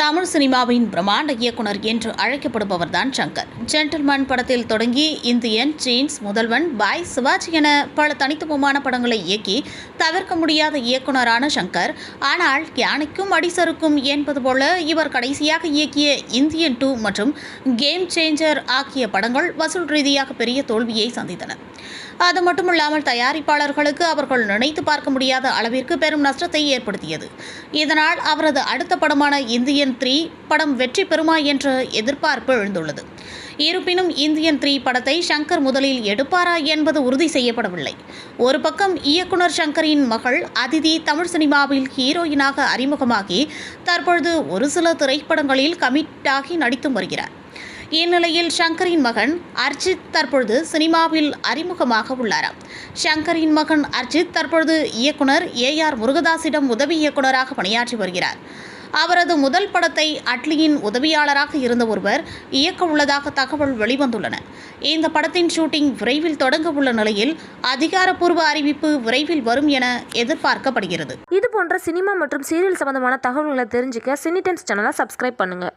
தமிழ் சினிமாவின் பிரம்மாண்ட இயக்குனர் என்று அழைக்கப்படுபவர்தான் சங்கர். ஜென்டில்மேன் படத்தில் தொடங்கி Indian Jeans Mudhalvan Boys Sivaji என பல தனித்துவமான படங்களை இயக்கி தவிர்க்க முடியாத இயக்குனரான சங்கர். ஆனால் யானைக்கும் அடிசருக்கும் என்பது போல இவர் கடைசியாக இயக்கிய இந்தியன் டூ மற்றும் கேம் சேஞ்சர் ஆகிய படங்கள் வசூல் ரீதியாக பெரிய தோல்வியை சந்தித்தன. அது மட்டுமில்லாமல் தயாரிப்பாளர்களுக்கு அவர்கள் நினைத்து பார்க்க முடியாத அளவிற்கு பெரும் நஷ்டத்தை ஏற்படுத்தியது. இதனால் அவரது அடுத்த படமான இந்தியன் த்ரீ படம் வெற்றி பெறுமா என்ற எதிர்பார்ப்பு எழுந்துள்ளது. இருப்பினும் இந்தியன் த்ரீ படத்தை சங்கர் முதலில் எடுப்பாரா என்பது உறுதி செய்யப்படவில்லை. ஒரு பக்கம் இயக்குனர் ஷங்கரின் மகள் அதிதி தமிழ் சினிமாவில் ஹீரோயினாக அறிமுகமாகி தற்பொழுது ஒரு சில திரைப்படங்களில் கமிட்டாகி நடித்தும் வருகிறார். இந்நிலையில் ஷங்கரின் மகன் அர்ஜித் தற்பொழுது சினிமாவில் அறிமுகமாக உள்ளாராம். ஷங்கரின் மகன் அர்ஜித் தற்பொழுது இயக்குனர் ஏ ஆர் முருகதாசிடம் உதவி இயக்குனராக பணியாற்றி வருகிறார். அவரது முதல் படத்தை அட்லியின் உதவியாளராக இருந்த ஒருவர் இயக்க உள்ளதாக தகவல் வெளிவந்துள்ளன. இந்த படத்தின் ஷூட்டிங் விரைவில் தொடங்க உள்ள நிலையில் அதிகாரப்பூர்வ அறிவிப்பு விரைவில் வரும் என எதிர்பார்க்கப்படுகிறது. இது போன்ற சினிமா மற்றும் சீரியல் சம்பந்தமான தகவல்களை தெரிஞ்சுக்க சினி டைம்ஸ் சேனலை சப்ஸ்கிரைப் பண்ணுங்கள்